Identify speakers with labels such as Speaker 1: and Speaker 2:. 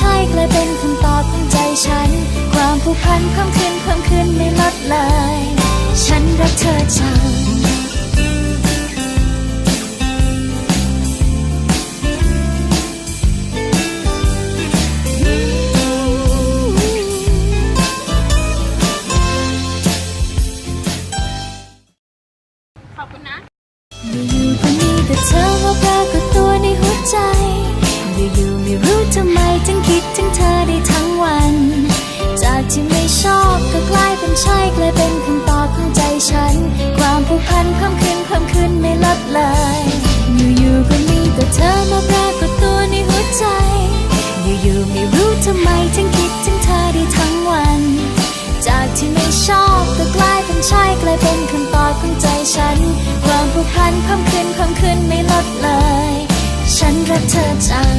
Speaker 1: ใช่กลายเป็นคำตอบของใจฉัน ความผูกพันเพิ่มขึ้นเพิ่มขึ้นไม่ลดเลย ฉันรักเธอจัง
Speaker 2: ขอบคุณนะ
Speaker 1: อยู่ๆก็มีแต่เธอมาปรากฏ ฉันความผูกพันเพิ่มขึ้นเพิ่มขึ้นไม่ลดเลย ฉันรักเธอจัง